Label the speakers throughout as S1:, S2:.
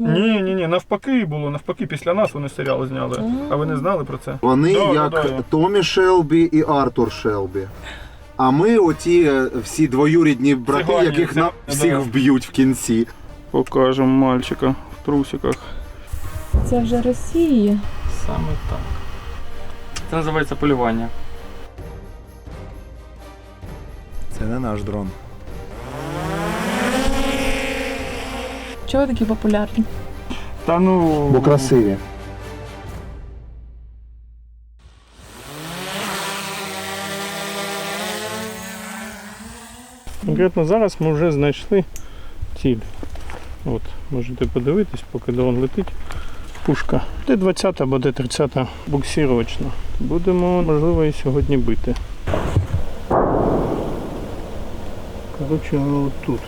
S1: Ні, ні, ні, навпаки було, навпаки, після нас вони серіали зняли.
S2: А.
S1: А ви не знали про це?
S3: Вони
S1: Да,
S3: як
S1: да, да.
S3: Томі Шелбі і Артур Шелбі. А ми оті е, всі двоюрідні брати,
S1: Цигани,
S3: яких
S1: це-
S3: на всіх
S1: да.
S3: вб'ють в кінці.
S1: Покажемо мальчика в трусиках.
S2: Це вже Росія.
S4: Саме так. Це називається полювання.
S3: Це не наш дрон.
S2: Чого такі популярні?
S1: Та ну.
S3: Бо красиві.
S1: Конкретно зараз ми вже знайшли ціль. От, можете подивитись, поки дрон летить. Пушка. Д-20 або Д-30 буксировочна. Будемо, можливо, і сьогодні бити. Коротше, от тут.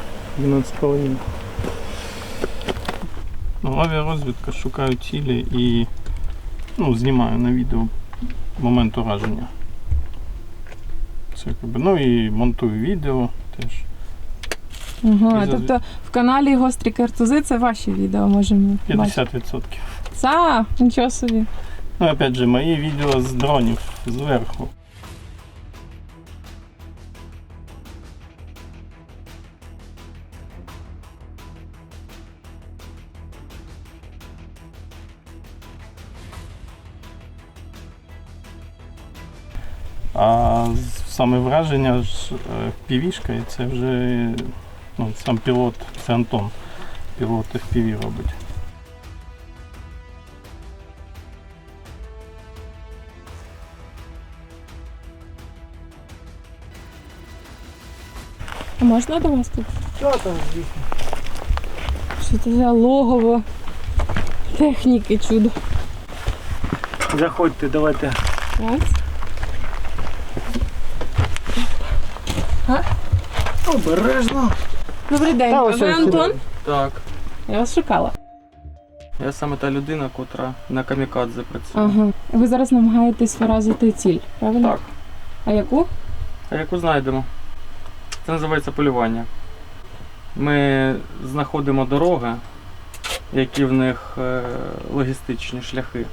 S1: 12,5. Ну, авіарозвідка шукаю цілі і ну, знімаю на відео момент ураження. Це, ну і монтую відео теж.
S2: Ага,
S1: І
S2: тобто в каналі Гострі картузи це ваші відео можемо
S1: 50%.
S2: Це, нічого собі.
S1: Ну, опять же, мої відео з дронів зверху. Саме враження ж е, півішка, і це вже ну, сам пілот, це Антон. Пілот FPV робить.
S2: А можна до вас тут?
S1: Що там, звісно?
S2: Що це за логово техніки чудо.
S1: Заходьте, давайте.
S2: Ось.
S1: Обережно.
S2: Добрий день,
S1: Та
S2: а
S1: ось
S2: ви
S1: ось
S2: Антон?
S4: Так.
S2: Я вас шукала.
S4: Я саме та людина, котра на камікадзе працює.
S2: Ага. Ви зараз намагаєтесь вразити ціль, правильно?
S4: Так.
S2: А яку?
S4: А яку знайдемо? Це називається полювання. Ми знаходимо дороги, які в них е, логістичні шляхи.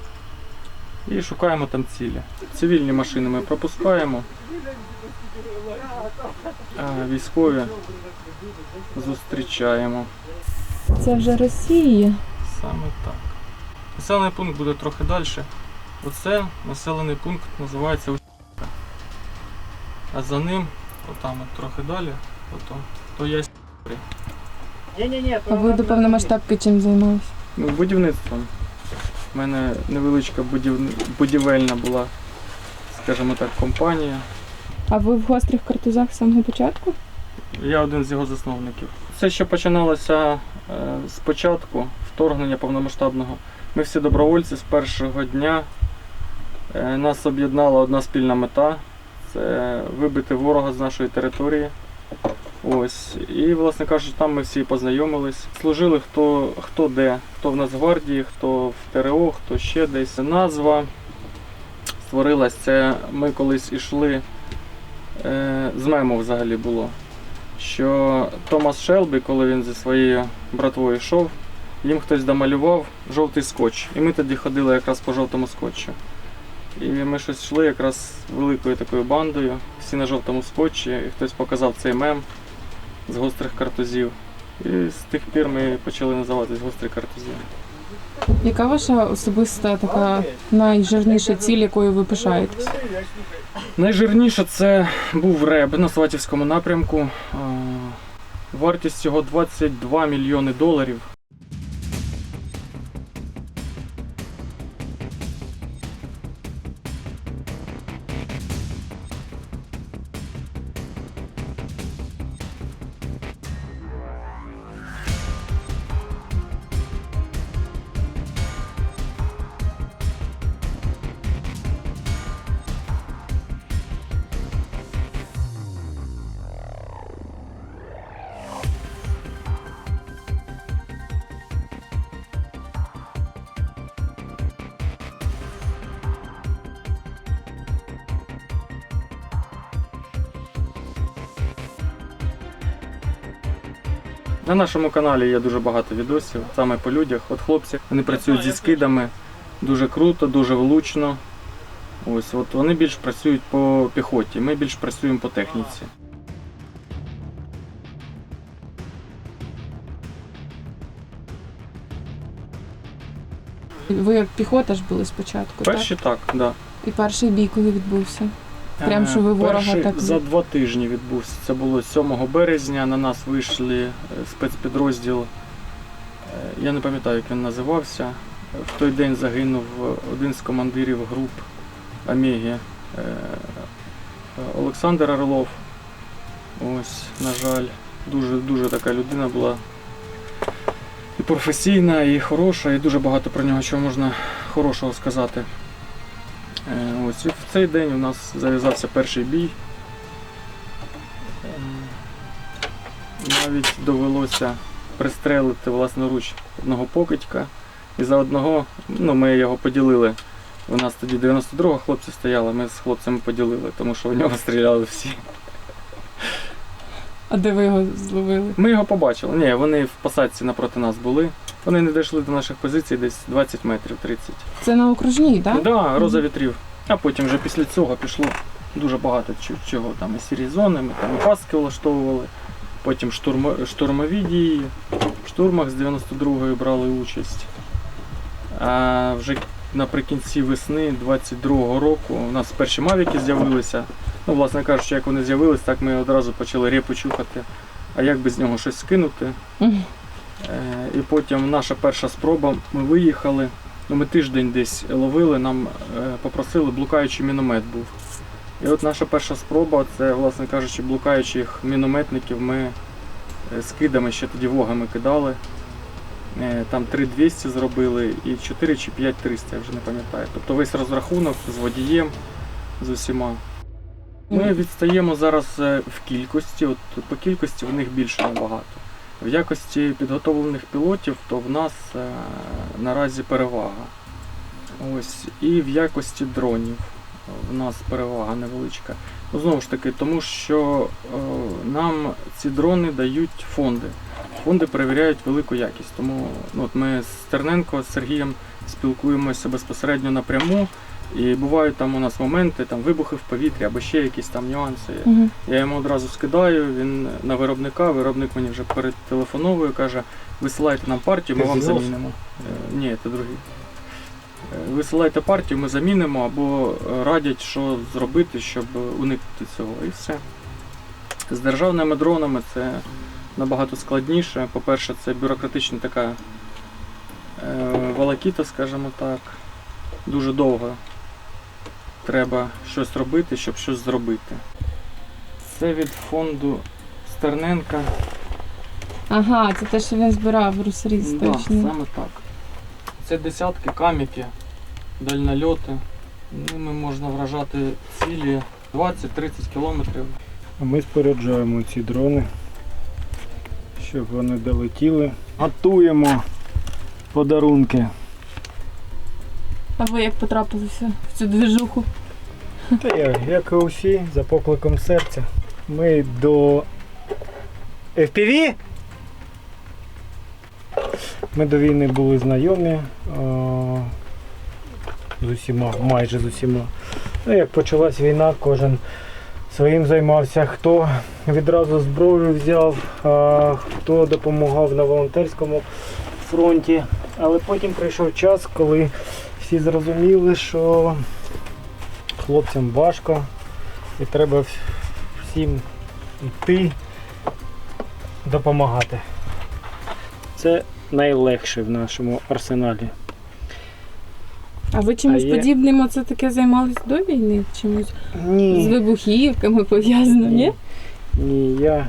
S4: І шукаємо там цілі. Цивільні машини ми пропускаємо. А військові зустрічаємо.
S2: Це вже Росія.
S4: Саме так. Населений пункт буде трохи далі. Оце населений пункт називається Устівка. А за ним, отам от трохи далі, ото, то є
S2: А ви до повномасштабки чим займалися?
S4: ну, будівництвом. У мене невеличка будів... будівельна була, скажімо так, компанія.
S2: А ви в гострих картузах з самого початку?
S4: Я один з його засновників. Це ще починалося е, з початку вторгнення повномасштабного. Ми всі добровольці з першого дня. Е, нас об'єднала одна спільна мета це вибити ворога з нашої території. Ось. І, власне кажучи, там ми всі познайомились. Служили хто, хто де, хто в Нацгвардії, хто в ТРО, хто ще десь. Назва створилась. Це ми колись ішли. Е, з мему взагалі було що Томас Шелбі, коли він зі своєю братвою йшов, їм хтось домалював жовтий скотч. І ми тоді ходили якраз по жовтому скотчу. І ми щось йшли якраз великою такою бандою, всі на жовтому скотчі, і хтось показав цей мем з гострих картузів. І з тих пір ми почали називатись гострі картузі.
S2: Яка ваша особиста така найжирніша ціль, якою ви пишаєтесь?
S4: Найжирніше це був реб на Сватівському напрямку. Вартість цього 22 мільйони доларів. На нашому каналі є дуже багато відосів, саме по людях. От хлопці вони працюють зі скидами дуже круто, дуже влучно. Ось, от вони більш працюють по піхоті, ми більш працюємо по техніці.
S2: Ви як піхота ж були спочатку,
S4: Перші так, так. Да.
S2: І перший бій, коли відбувся. Прям, що ви ворога
S4: перший
S2: так-
S4: за два тижні відбувся. Це було 7 березня. На нас вийшли е, спецпідрозділ. е, Я не пам'ятаю, як він називався. В той день загинув один з командирів груп Омегі е, Олександр Орлов. Ось, на жаль, дуже дуже така людина була. І професійна, і хороша, і дуже багато про нього чого можна хорошого сказати. Е, Ось і в цей день у нас зав'язався перший бій. Е, Навіть довелося пристрелити власноруч одного покидька. І за одного, ну ми його поділили. У нас тоді 92-го хлопці стояли, ми з хлопцями поділили, тому що в нього стріляли всі.
S2: А де ви його зловили?
S4: Ми його побачили. Ні, вони в посадці напроти нас були. Вони не дійшли до наших позицій десь 20 метрів 30.
S2: Це на окружній, так?
S4: Да, роза вітрів. А потім вже після цього пішло дуже багато чого. Там і сірі зони, ми там і паски влаштовували, потім штурмо, штурмові дії. В штурмах з 92-ї брали участь. А вже наприкінці весни 22-го року у нас перші мавіки з'явилися. Ну, власне кажучи, як вони з'явились, так ми одразу почали репу чухати. А як без нього щось скинути? Е, І потім наша перша спроба, ми виїхали. Ну, ми тиждень десь ловили, нам е, попросили, блукаючий міномет був. І от наша перша спроба, це, власне кажучи, блукаючих мінометників ми е, скидами ще тоді вогами кидали. Е, Там 3200 зробили і 4 чи 5300, я вже не пам'ятаю. Тобто весь розрахунок з водієм, з усіма. Ми відстаємо зараз е, в кількості, от по кількості в них більше набагато. В якості підготовлених пілотів, то в нас е, наразі перевага. Ось. І в якості дронів в нас перевага невеличка. Ну, знову ж таки, тому що е, нам ці дрони дають фонди. Фонди перевіряють велику якість. Тому ну, от ми з Терненко, з Сергієм спілкуємося безпосередньо напряму. І бувають там у нас моменти, там вибухи в повітрі або ще якісь там нюанси.
S2: Мгм.
S4: Я йому одразу скидаю, він на виробника, виробник мені вже перетелефоновує, каже, висилайте нам партію, ми
S5: Ти
S4: вам замінимо. Е, Ні, це другий. Е, Висилайте партію, ми замінимо або радять, що зробити, щоб уникнути цього. І все. З державними дронами це набагато складніше. По-перше, це бюрократична така е, волокіта, скажімо так. Дуже довго треба щось робити, щоб щось зробити. Це від фонду Стерненка.
S2: Ага, це те, що він збирав русаріст,
S4: Да,
S2: точно.
S4: саме так. Це десятки каміки, дальнольоти. Ними можна вражати цілі 20-30 кілометрів.
S5: Ми споряджаємо ці дрони, щоб вони долетіли. Готуємо подарунки.
S2: А ви як потрапилися в цю движуху?
S5: Та я, як і усі, за покликом серця. Ми до FPV. Ми до війни були знайомі з усіма, майже з усіма. Ну, як почалась війна, кожен своїм займався. Хто відразу зброю взяв, а хто допомагав на волонтерському фронті. Але потім прийшов час, коли всі зрозуміли, що хлопцям важко і треба всім йти допомагати. Це найлегше в нашому арсеналі.
S2: А ви чимось
S5: А є-
S2: подібним оце таке займались до війни? Чимось з вибухівками пов'язано, ні?
S5: ні, я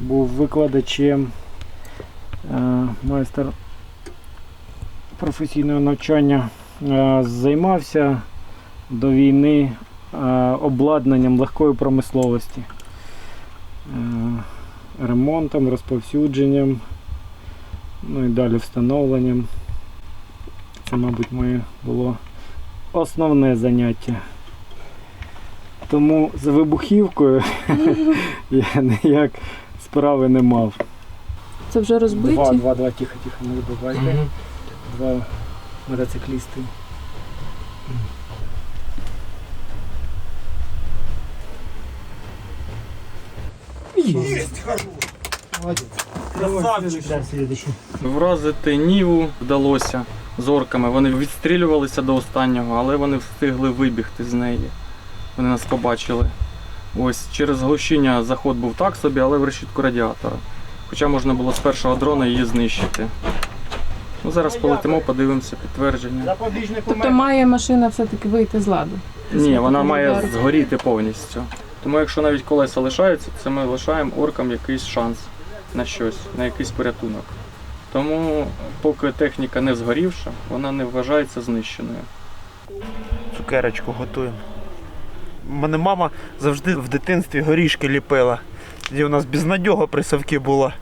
S5: був викладачем, е, майстер професійного навчання, е, займався до війни е, обладнанням легкої промисловості, е, ремонтом, розповсюдженням, ну і далі встановленням. Це, мабуть, моє було основне заняття. Тому з вибухівкою я ніяк справи не мав.
S2: Це вже розбиті.
S5: Два, два, два, тихо, тихо, не вибивайте. Два мотоциклісти. Есть! Молодец. Красавчик.
S4: Вразити Ніву вдалося зорками. Вони відстрілювалися до останнього, але вони встигли вибігти з неї. Вони нас побачили. Ось через глушіння заход був так собі, але в решітку радіатора. Хоча можна було з першого дрона її знищити. Ну, зараз полетимо, подивимося підтвердження.
S2: Тобто має машина все-таки вийти з ладу.
S4: Ні, вона має згоріти повністю. Тому якщо навіть колеса лишаються, це ми лишаємо оркам якийсь шанс на щось, на якийсь порятунок. Тому поки техніка не згорівша, вона не вважається знищеною.
S6: цукерочку готуємо. У мене мама завжди в дитинстві горішки ліпила. Тоді у нас безнадьога при совки була.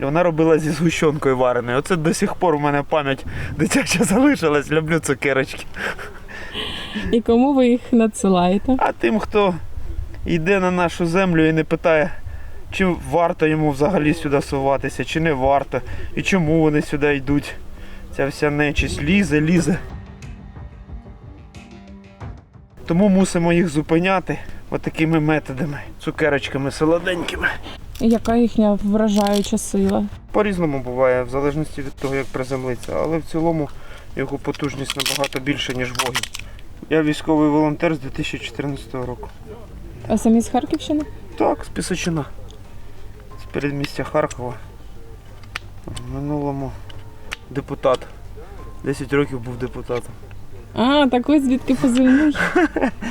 S6: І вона робила зі згущенкою вареною. Оце до сих пор у мене пам'ять дитяча залишилась. Люблю цукерочки.
S2: І кому ви їх надсилаєте?
S6: А тим, хто йде на нашу землю і не питає, чи варто йому взагалі сюди суватися, чи не варто, і чому вони сюди йдуть. Ця вся нечисть лізе, лізе. Тому мусимо їх зупиняти отакими методами, цукерочками солоденькими.
S2: Яка їхня вражаюча сила?
S6: По-різному буває, в залежності від того, як приземлиться, але в цілому його потужність набагато більша, ніж вогонь. Я військовий волонтер з 2014 року.
S2: А самі з Харківщини?
S6: Так, з Пісочина. Передмістя Харкова. В минулому депутат. 10 років був депутатом.
S2: А, так ось звідки позивний.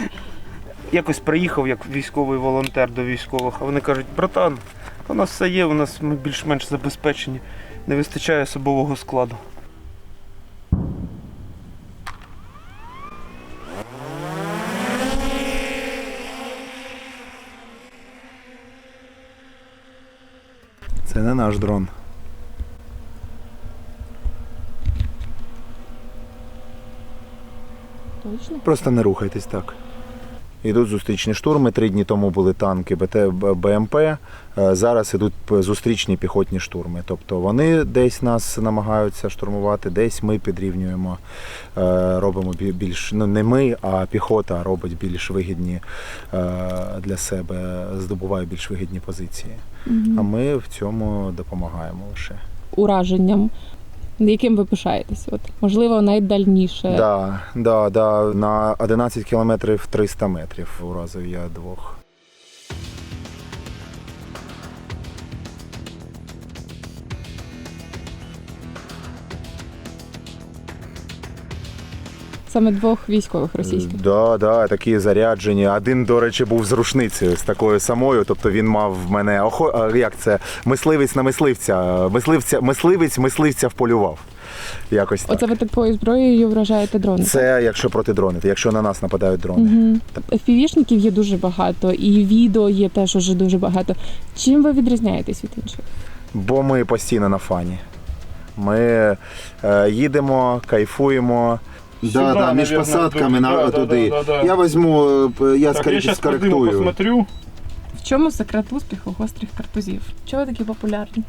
S6: Якось приїхав як військовий волонтер до військових, а вони кажуть, братан, у нас все є, у нас ми більш-менш забезпечені, не вистачає особового складу.
S3: Це не наш дрон.
S2: Точно?
S3: Просто не рухайтесь так. Ідуть зустрічні штурми. Три дні тому були танки БТ БМП. е, Зараз ідуть зустрічні піхотні штурми. Тобто вони десь нас намагаються штурмувати, десь ми підрівнюємо, е, робимо більш ну не ми, а піхота робить більш вигідні е, для себе, здобуває більш вигідні позиції. А ми в цьому допомагаємо лише.
S2: Ураженням. Яким ви пишаєтесь? От, можливо, найдальніше.
S3: Да, да, да, на 11 кілометрів 300 метрів уразив я двох.
S2: Саме двох військових російських.
S3: Да, да, такі заряджені. Один, до речі, був з рушницею, з такою самою. Тобто він мав в мене охо... як це? Мисливець на мисливця. Мисливця, мисливець мисливця вполював. Якось так.
S2: Оце ви такою зброєю вражаєте дрони.
S3: Це якщо проти дронів, якщо на нас нападають дрони.
S2: Угу. Фівішників є дуже багато, і відео є теж уже дуже багато. Чим ви відрізняєтесь від інших?
S3: Бо ми постійно на фані. Ми е, їдемо, кайфуємо. Да,
S1: Сюда,
S3: да, між
S1: наверно,
S3: посадками на,
S1: да, да,
S3: туди.
S1: да, да, да.
S3: Я візьму, е, я
S1: Так,
S3: скорі-
S1: я сейчас
S3: скоректую.
S1: посмотрю.
S2: В чому секрет успіху гострих картузів? Чого ви такі популярні?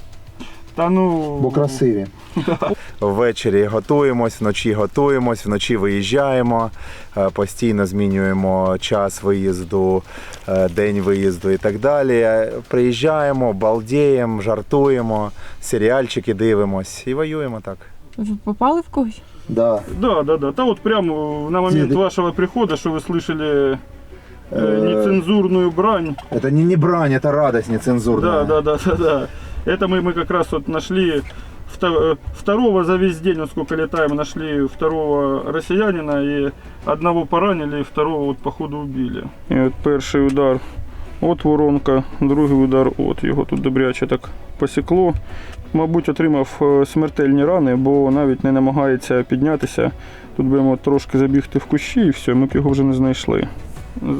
S1: Та ну.
S3: Бо красиві. Ввечері готуємось, вночі готуємось, вночі виїжджаємо, е, постійно змінюємо час виїзду, е, день виїзду і так далі. Е, Приїжджаємо, балдіємо, жартуємо, серіальчики дивимось і воюємо так.
S2: Ви попали в когось?
S3: Да.
S1: Да, да, да. Та вот прямо на момент
S3: Деды.
S1: вашего прихода, что вы слышали э, нецензурную брань.
S3: Это не, не брань, это радость нецензурная.
S1: Да, да, да, да, да. Это мы, мы как раз вот нашли э, второго за весь день, вот сколько летаем, нашли второго россиянина и одного поранили, и второго вот походу убили. І от перший удар от воронка, другий удар от його тут добряче так посікло. Мабуть, отримав е, смертельні рани, бо навіть не намагається піднятися. Тут будемо трошки забігти в кущі і все, ми б його вже не знайшли.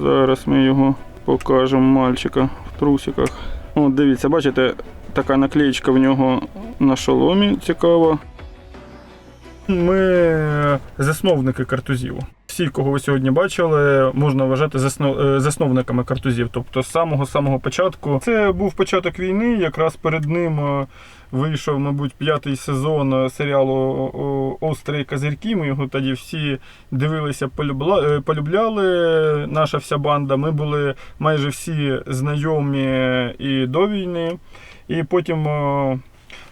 S1: Зараз ми його покажемо мальчика в трусиках. От дивіться, бачите, така наклеєчка в нього на шоломі цікава. Ми засновники картузів. Всі, кого ви сьогодні бачили, можна вважати е, засновниками картузів. Тобто з самого самого початку. Це був початок війни. Якраз перед ним е, вийшов, мабуть, п'ятий сезон е, серіалу Острі козирки. Ми його тоді всі дивилися, е, полюбляли. Наша вся банда. Ми були майже всі знайомі і до війни. І потім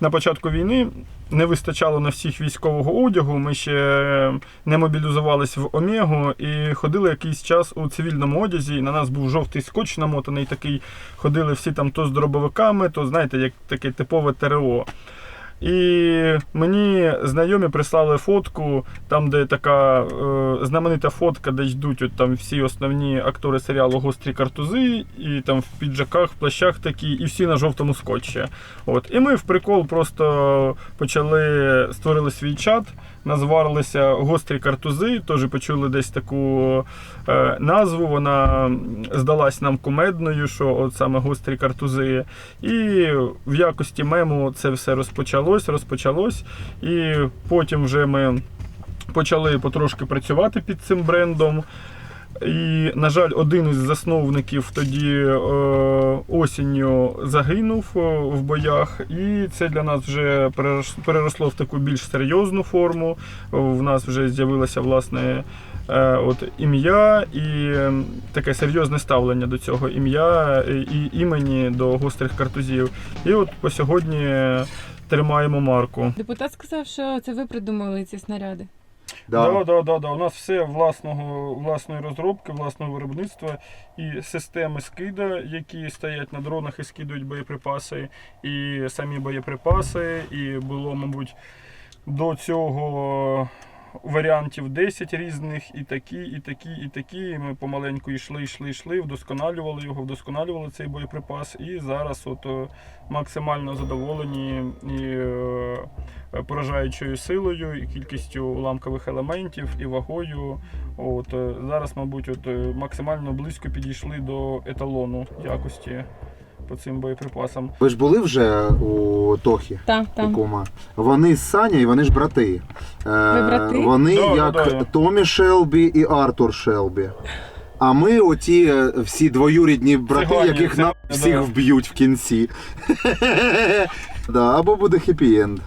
S1: на початку війни не вистачало на всіх військового одягу. Ми ще не мобілізувались в Омегу і ходили якийсь час у цивільному одязі. На нас був жовтий скотч намотаний такий. Ходили всі там то з дробовиками, то знаєте, як таке типове ТРО. І мені знайомі прислали фотку, там, де така е, знаменита фотка, де йдуть от там всі основні актори серіалу Гострі картузи, і там в піджаках, в плащах такі, і всі на жовтому скотчі. От. І ми в прикол просто почали створили свій чат, назвалися Гострі картузи. Теж почули десь таку е, назву. Вона здалась нам кумедною, що от саме гострі картузи. І в якості мему це все розпочалось, розпочалось. І потім вже ми почали потрошки працювати під цим брендом. І, на жаль, один із засновників тоді е, осінню загинув е, в боях, і це для нас вже переросло в таку більш серйозну форму. В нас вже з'явилося власне е, от, ім'я і таке серйозне ставлення до цього ім'я е, і імені до гострих картузів. І от по сьогодні тримаємо марку.
S2: Депутат сказав, що це ви придумали ці снаряди.
S3: Да.
S1: Да, да, да, да. У нас все власного, власної розробки, власного виробництва і системи скида, які стоять на дронах і скидують боєприпаси, і самі боєприпаси. І було, мабуть, до цього варіантів 10 різних, і такі, і такі, і такі. І ми помаленьку йшли, йшли, йшли, вдосконалювали його, вдосконалювали цей боєприпас. І зараз от е, максимально задоволені і е, поражаючою силою, і кількістю уламкових елементів, і вагою. От е, зараз, мабуть, от максимально близько підійшли до еталону якості по цим боєприпасам.
S3: Ви ж були вже у Тохі?
S2: Так, так.
S3: кума. Вони з Саня і вони ж брати. Е,
S2: брати?
S3: Вони
S1: Да,
S3: як
S1: да, да.
S3: Томі Шелбі і Артур Шелбі. А ми оті е, всі двоюрідні брати,
S1: Цигані,
S3: яких нам
S1: цигані,
S3: всіх
S1: да.
S3: вб'ють в кінці. да, або буде хеппі-енд.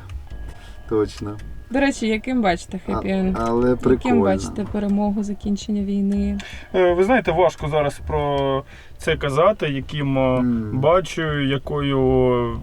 S3: Точно.
S2: До речі, яким бачите хеппі енд?
S3: Але
S2: Яким бачите перемогу, закінчення війни?
S1: Е, Ви знаєте, важко зараз про це казати, яким
S3: Мгм.
S1: бачу, якою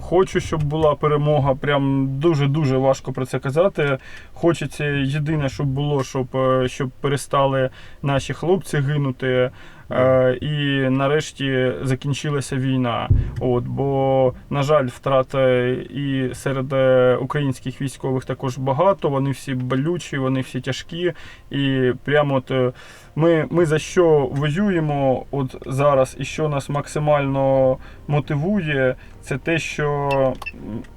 S1: хочу, щоб була перемога. Прям дуже-дуже важко про це казати. Хочеться єдине, щоб було, щоб, е, щоб перестали наші хлопці гинути. Е, І нарешті закінчилася війна. От, бо, на жаль, втрат е, і серед е, українських військових також багато. Вони всі болючі, вони всі тяжкі. І прямо от е, ми, ми за що воюємо от зараз, і що нас максимально мотивує, це те, що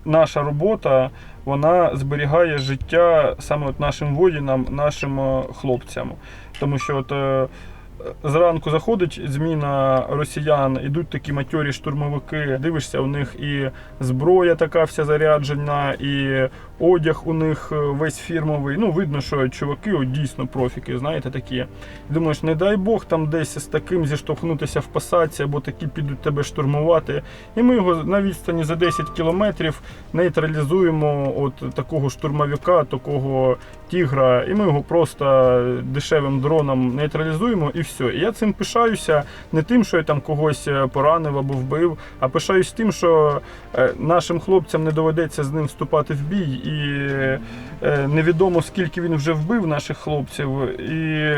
S1: наша робота вона зберігає життя саме от нашим воїнам, нашим е, хлопцям. Тому що от. Зранку заходить зміна росіян, ідуть такі матьорі штурмовики. Дивишся, у них і зброя така вся заряджена, і одяг у них е, весь фірмовий. Ну, видно, що чуваки от, дійсно профіки, знаєте, такі. Думаєш, не дай Бог там десь з таким зіштовхнутися в посадці, або такі підуть тебе штурмувати. І ми його на відстані за 10 кілометрів нейтралізуємо от такого штурмовика, такого тігра, і ми його просто дешевим дроном нейтралізуємо і все. І я цим пишаюся не тим, що я там когось е, поранив або вбив, а пишаюсь тим, що е, нашим хлопцям не доведеться з ним вступати в бій, і е, невідомо скільки він вже вбив наших хлопців. І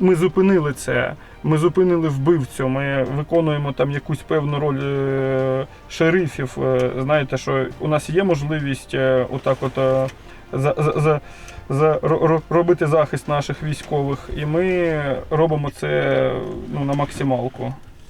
S1: ми зупинили це. Ми зупинили вбивцю. Ми виконуємо там якусь певну роль е, шерифів. Е, Знаєте, що у нас є можливість отак, от за, за, за, за ро- ро- робити захист наших військових, і ми робимо це ну, на максималку.